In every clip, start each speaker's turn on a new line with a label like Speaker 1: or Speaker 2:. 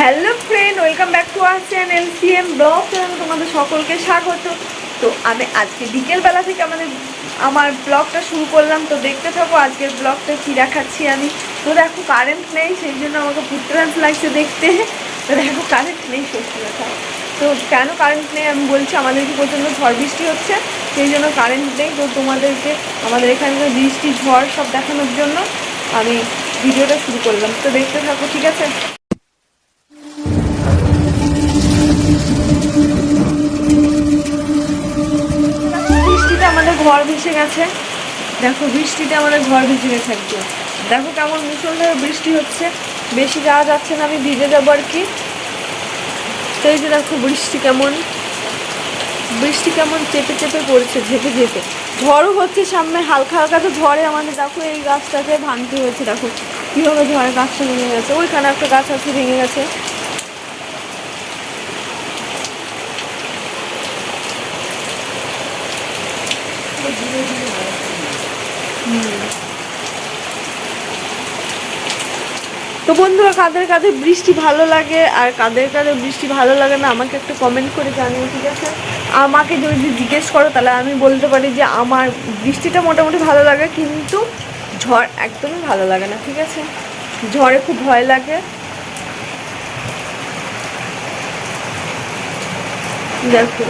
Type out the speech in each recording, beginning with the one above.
Speaker 1: Hello friend, welcome back to our channel CM blog channel তোমাদের সকলকে স্বাগত। তো আমি আজকে বিকেলবেলা থেকে আমাদের, আমার ব্লগটা শুরু করলাম। তো দেখতে থাকো আজকের ব্লগটা কী দেখাচ্ছি আমি। তো দেখো কারেন্ট নেই, সেই জন্য আমাকে পুত্রান্স লাগছে দেখতে। তো দেখো কারেন্ট নেই সত্যি কথা। তো কেন কারেন্ট নেই আমি বলছি আমাদের কি প্রচণ্ড ঝড় বৃষ্টি হচ্ছে, সেই জন্য কারেন্ট নেই। তো তোমাদেরকে, আমাদের এখানকার বৃষ্টি, ঝড় সব দেখানোর জন্য আমি ভিডিওটা শুরু করলাম। তো দেখতে থাকো, ঠিক আছে? ঘর ভেসে গেছে। দেখো, বৃষ্টিতে আমাদের ঘর ভেসে গেছে একদম। দেখো কেমন মুসলধারে বৃষ্টি হচ্ছে। বেশি যাওয়া যাচ্ছে না, আমি ভিজে যাব আর কি। তো এই যে দেখো, বৃষ্টি কেমন। বৃষ্টি কেমন চেপে চেপে পড়ছে, ঝেপে ঝেপে। ঝড়ও হচ্ছে সামনে, হালকা হালকা তো ঝড়ে আমাদের। দেখো, এই গাছটাকে ভাঙতে হয়েছে। দেখো, কীভাবে ঝড়ে গাছটা ভেঙে গেছে। ওইখানে একটা গাছ আছে, ভেঙে গেছে। তো বন্ধুরা, কাদের কাদের বৃষ্টি ভালো লাগে আর কাদের কাদের বৃষ্টি ভালো লাগে না, আমাকে একটু কমেন্ট করে জানিও, ঠিক আছে? আমাকে যদি জিজ্ঞেস করো, তাহলে আমি বলতে পারি যে আমার বৃষ্টিটা মোটামুটি ভালো লাগে, কিন্তু ঝড় একদমই ভালো লাগে না, ঠিক আছে? ঝড়ে খুব ভয় লাগে। দেখো।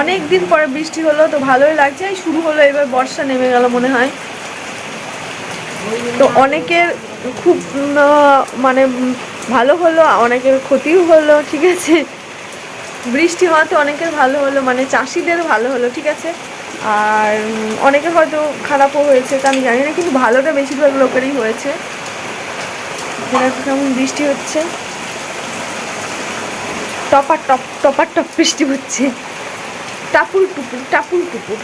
Speaker 1: অনেক দিন পরে বৃষ্টি হলো, তো ভালোই লাগছে। শুরু হলো, এবার বর্ষা নেমে গেল মনে হয়। তো অনেকের খুব মানে ভালো হলো, অনেকের ক্ষতিও হলো, ঠিক আছে? বৃষ্টি হওয়াতে অনেকের ভালো হলো মানে চাষিদের ভালো হলো, ঠিক আছে? আর অনেকের হয়তো খারাপও হয়েছে, তা আমি জানি না, কিন্তু ভালোটা বেশিরভাগ লোকেরই হয়েছে। কেমন বৃষ্টি হচ্ছে। টপার টপ টপার টপ বৃষ্টি হচ্ছে। টাপুর টুপুর টাপুর টুপুর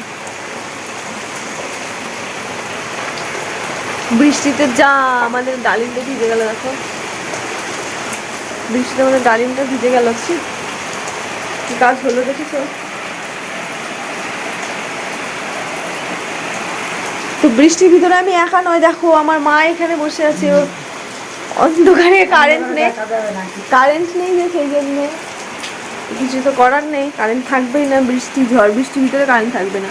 Speaker 1: বৃষ্টিতে যা আমাদের ডালিমটা ভিজে গেল দেখো। বৃষ্টিতে আমাদের ডালিমটা ভিজে গেল ছি। কি কাজ হলো দেখেছ? তো বৃষ্টির ভিতরে আমি একা নয় দেখো আমার মা এখানে বসে আছে ও অন্ধকারে কারেন্ট নেই। কারেন্ট নেই যে সেই জন্য। কিছু তো করার নেই কারেন্ট থাকবেই না, বৃষ্টি, ঝড়, বৃষ্টির ভিতরে কারেন্ট থাকবে না।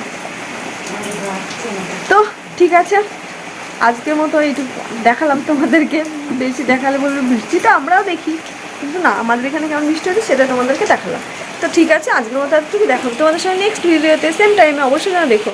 Speaker 1: তো, ঠিক আছে, আজকের মতো এইটুকু দেখালাম তোমাদেরকে, বেশি দেখালে বলবে বৃষ্টিটা আমরাও দেখি, কিন্তু না, আমাদের এখানে কেমন বৃষ্টি হচ্ছে সেটা তোমাদেরকে দেখালাম। তো ঠিক আছে, আজকের মতো তুমি দেখাবো তোমাদের সঙ্গে নেক্সট ভিডিওতে সেম টাইমে অবশ্যই যেন দেখো।